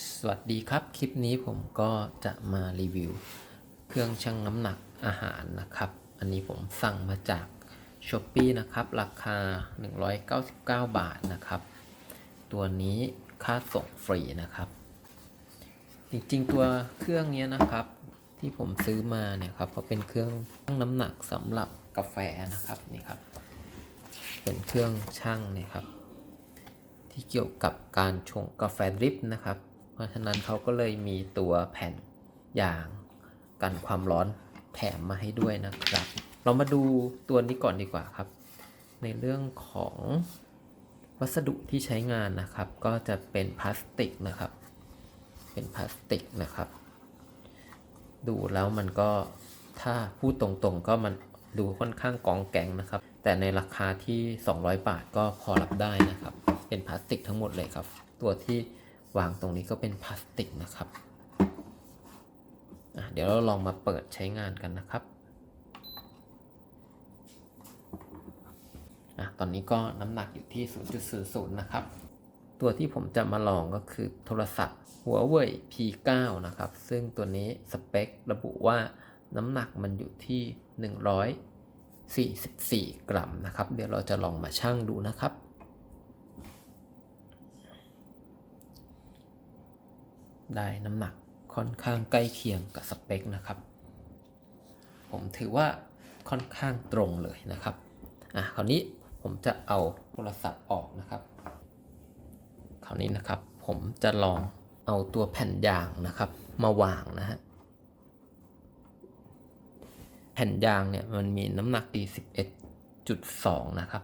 สวัสดีครับ คลิปนี้ผมก็จะมารีวิว เครื่องชั่งน้ำหนักอาหารนะครับ อันนี้ผมสั่งมาจาก s h อ p e e นะครับ ราคา 199 บาทนะครับ ตัวนี้ค่าส่งฟรีนะครับ จริงๆตัวเครื่องเนี้ยนะครับ ที่ผมซื้อมาเนี่ยครับก็เป็นเครื่องชั่งน้ำหนักสำหรับกาแฟนะครับนี่ครับ เป็นเครื่องชั่งเนี่ยครับ ที่เกี่ยวกับการชงกาแฟดริปนะครับ ราะฉะนั้นเขาก็เลยมีตัวแผ่นอย่างกันความร้อนแถมมาให้ด้วยนะครับ เรามาดูตัวนี้ก่อนดีกว่าครับ ในเรื่องของวัสดุที่ใช้งานนะครับ ก็จะเป็นพลาสติกนะครับ เป็นพลาสติกนะครับ ดูแล้วมันก็ถ้าพูดตรงๆก็มันดูค่อนข้างกองแกงนะครับ แต่ในราคาที่ 200 บาทก็พอรับได้นะครับ เป็นพลาสติกทั้งหมดเลยครับ ตัวที่ วางตรงนี้ก็เป็นพลาสติกนะครับ เดี๋ยวเราลองมาเปิดใช้งานกันนะครับอตอนนี้ก็น้ำหนักอยู่ที่ 0.00 นะครับ ตัวที่ผมจะมาลองก็คือโทรศัพท์หัวเว่ย P9 นะครับ ซึ่งตัวนี้สเปคระบุว่าน้ำหนักมันอยู่ที่ 144 กรัมนะครับ เดี๋ยวเราจะลองมาชั่งดูนะครับ ได้น้ำหนักค่อนข้างใกล้เคียงกับสเปคนะครับ ผมถือว่าค่อนข้างตรงเลยนะครับ อะ คราวนี้ผมจะเอาโทรศัพท์ออกนะครับ คราวนี้นะครับ ผมจะลองเอาตัวแผ่นยางนะครับ มาวางนะฮะ แผ่นยางเนี่ยมันมีน้ำหนักดี11.2 นะครับ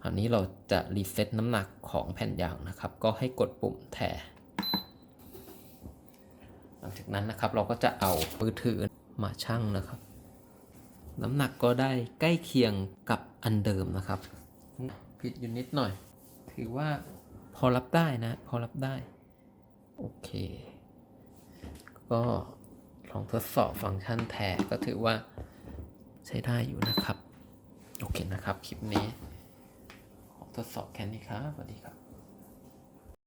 คราวนี้เราจะรีเซ็ตน้ำหนักของแผ่นยางนะครับ ก็ให้กดปุ่มแท หลังจากนั้นนะครับเราก็จะเอามือถือมาชั่งนะครับ น้ำหนักก็ได้ใกล้เคียงกับอันเดิมนะครับ ผิดอยู่นิดหน่อย ถือว่าพอรับได้นะ พอรับได้ โอเค ก็ลองทดสอบฟังก์ชันแทนก็ถือว่าใช้ได้อยู่นะครับ โอเคนะครับ คลิปนี้ขอทดสอบแค่นี้ครับสวัสดีครับ